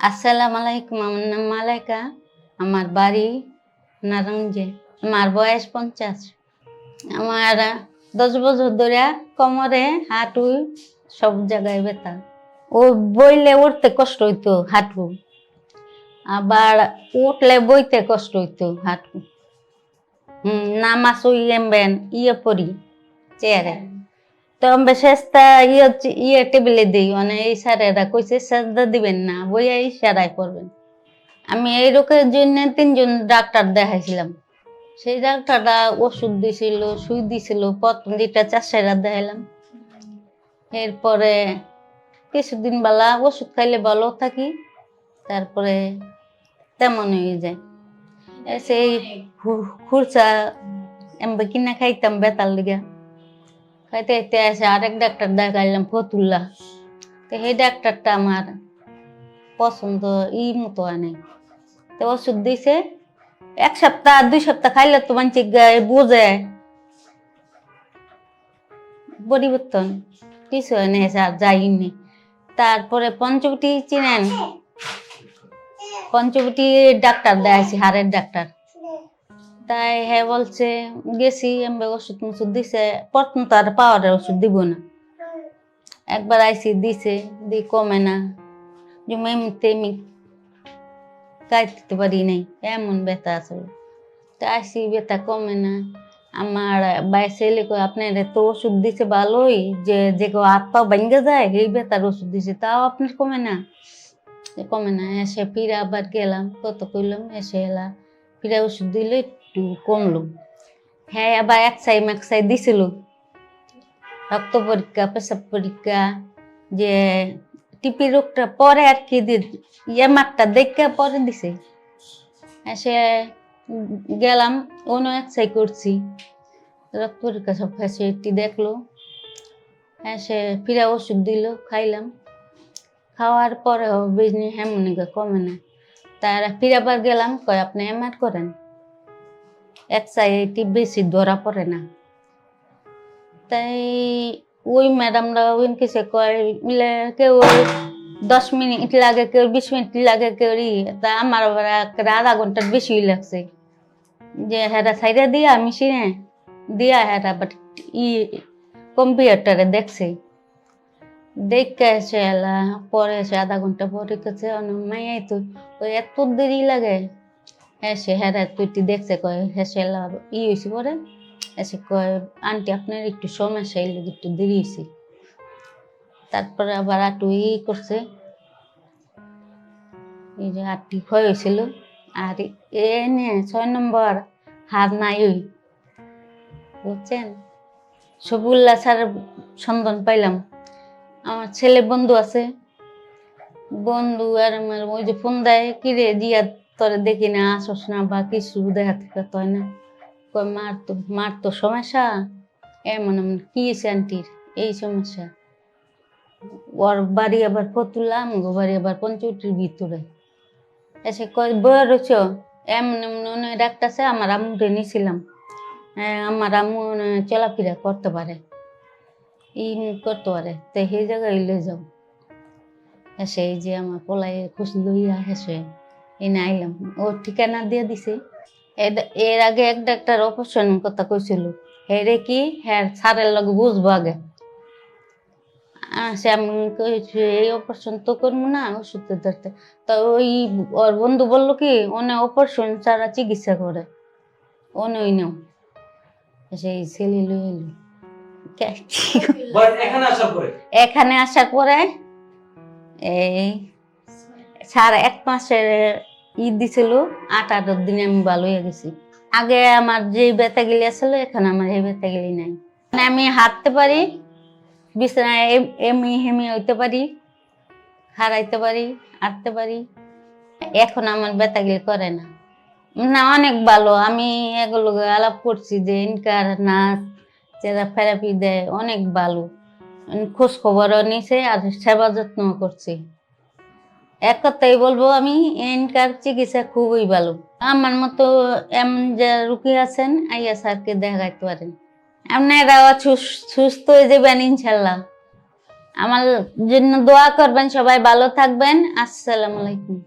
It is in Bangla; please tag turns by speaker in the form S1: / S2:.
S1: আসসালামু আলাইকুম আমার নাম মালাইকা। আমার বাড়ি নারায়ণগঞ্জে। আমার বয়স পঞ্চাশ। আমার দশ বছর ধরে কোমরে, হাঁটু সব জায়গায় ব্যথা। ও বইলে উঠতে কষ্ট হইতো হাঁটু আবার উঠলে বইতে কষ্ট হইতো হাঁটু হুম নামাজ ইয়ে পড়ি, চেয়ারে। তো শেষটা ইয়ে ইয়ে টেবিলে দিই। মানে এই স্যারেরা কইছে সেজদা দিবেন না, বইয়া ইশারায় পড়বেন। আমি এই রোগের জন্য তিনজন ডাক্তার দেখাইছিলাম। সেই ডাক্তাররা ওষুধ দিছিল, সুই দিছিল, প্রথম যেটা চাষাইরা দেখাইলাম। এরপরে কিছুদিন বেলা ওষুধ খাইলে ভালো থাকি, তারপরে তেমন হয়ে যায়। সেই খু- খুরসা এমবে কিনা খাইতাম বেতার লিগা। খাইতে খাইতে আসে আরেক ডাক্তার দেখাইলাম ফতুল্লা। তো সেই ডাক্তারটা আমার পছন্দ ই মতো আনে। তো ওষুধ দিছে, এক সপ্তাহ, দুই সপ্তাহ খাইলে তো মানছি বোঝে। পরিবর্তন, কিছু হয় না আর যাইনি। তারপরে পঞ্চবটি চিনেন? পঞ্চবটি ডাক্তার দেখাইছি, হাড়ের ডাক্তার। তাই হ্যাঁ বলছে, গেছি আমি ওষুধ মুষুধ দিছে, প্রথম তো আর পাওয়ারের ওষুধ দিব না। একবার আইসি দিছে দি কমে না। যেমন এমনিতে আমি গাইতে পারি নাই, এমন ব্যথা আসলে তা আসি ব্যথা কমে না। আমার বাই ছেলে কই আপনার তো ওষুধ দিছে ভালোই, যে যে কেউ হাত পা ভেঙে যায়, এই ব্যথার ওষুধ দিছে, তাও আপনার কমে না? কমে না, এসে ফিরে আবার গেলাম, কত কইলাম, এসে এলাম ফিরে ওষুধ দিলে একটু কমলো। হ্যাঁ আবার এক সাই এক সাই দিছিল। রক্ত পরীক্ষা, পেশাব পরীক্ষা, যে টিপি রোগটা পরে আর কি ইয়ে মাঠটা দেখে পরে দিছে। এসে গেলাম, অন্য এক সাই করছি। রক্ত পরীক্ষা সব ফ্যাসিলিটি দেখল। এসে ফিরে ওষুধ দিল, খাইলাম। খাওয়ার পরেও বিজনি হেমনিকে কমে না। তারা ফিরে আবার গেলাম, কয়, আপনি এমআর করেন? এক্সাইটি বেশি ধরা পড়ে না। তাই ওই ম্যাডামরা ওই কিসে কয় কেউ দশ মিনিট লাগে, কেউ বিশ মিনিট লাগে, কেউ তা আমার আধা ঘণ্টার বেশি লাগছে। যে হেরা সাইডে দিয়া মেশিনে দিয়া হেরা বাট ই কম্পিউটারে দেখছে। দেখে এসে এলা, পরে এসে আধা ঘণ্টা পরে কাছে মাইয়াই তো এত দেরি লাগে। এসে হেরা তুইটি দেখছে, কয় হেসে এলা ই হয়েছে পরে। এসে কয়, আন্টি, আপনার একটু সমস্যা এই একটু দেরি হয়েছে তারপরে আবার একটু ই করছে। এই যে আটটি ক্ষয় হয়েছিল আর এ নিয়ে ছয় নম্বর, হাত নাই ওই। বুঝছেন? সবুল্লা স্যার সন্ধান পাইলাম। আমার ছেলে বন্ধু আছে। বন্ধু আর আমার ওই যে ফোন দেয়, কিরে জিয়া তোরে দেখি না আসস না বা কিছু দেখা থেকে তো না। কই মার তো মার তো সমস্যা। এমন এমন কি হয়েছে আন্টির এই সমস্যা। ওর বাড়ি আবার ফতুল্লা আমগো বাড়ি আবার পঞ্চবটির ভিতরে। এসে কয় বয়ে রয়েছ? এমন এমন ডাক্তারছে আমার আম্মুরে নিয়েছিলাম। হ্যাঁ, আমার আম্মু চলাফেরা করতে পারে। ই করতে পারে। তো সেই জায়গায় লয়ে যাও। এসে এই যে আমার পলাই খুশ লইয়া হেসে এনে আইলাম ও ঠিকানা দিয়ে দিছে। এর- আগে এক ডাক্তার অপারেশন কথা কইছিল। হেরে কি? হ্যাঁ সারের লগে বুঝব আগে। সে আমি কইছি এই অপারেশন তো করব না ওষুধ ধরতে। তো ওই ওর বন্ধু বলল কি ওনে অপারেশন ছাড়া চিকিৎসা করে। ওনে ওই নেও। সেই ছেলে লই এলো।
S2: এখানে আসার পরে।
S1: এখানে আসার পরে? এই সাড়ে এক মাসের ঈদ দিছিল, আট আট দিনে আমি ভালো হয়ে গেছি। আগে আমার যে ব্যথা গেলি আসলে এখন আমার এই ব্যথা গেলি নাই। মানে আমি হাঁটতে পারি, বিছানায় এম- হেমি হইতে পারি, হারাইতে পারি, হাঁটতে পারি। এখন আমার ব্যথা গেলে করে না। না, অনেক ভালো। আমি এগুলো আলাপ করছি যে, ইনকার, নাচ যারা থেরাপি দেয়, অনেক ভালো। খোঁজ খবরও নিছে আর সেবা যত্ন করছে। এক কথাই বলব, আমি এনকার চিকিৎসা খুবই ভালো। আমার মতো এমন যে রুগী আছেন, আইয়া স্যারকে দেখাইতে পারেন। আপনারাও সুস- সুস্থ হয়ে যাবেন, ইনশাল্লাহ। আমার জন্য দোয়া করবেন, সবাই ভালো থাকবেন। আসসালামু আলাইকুম।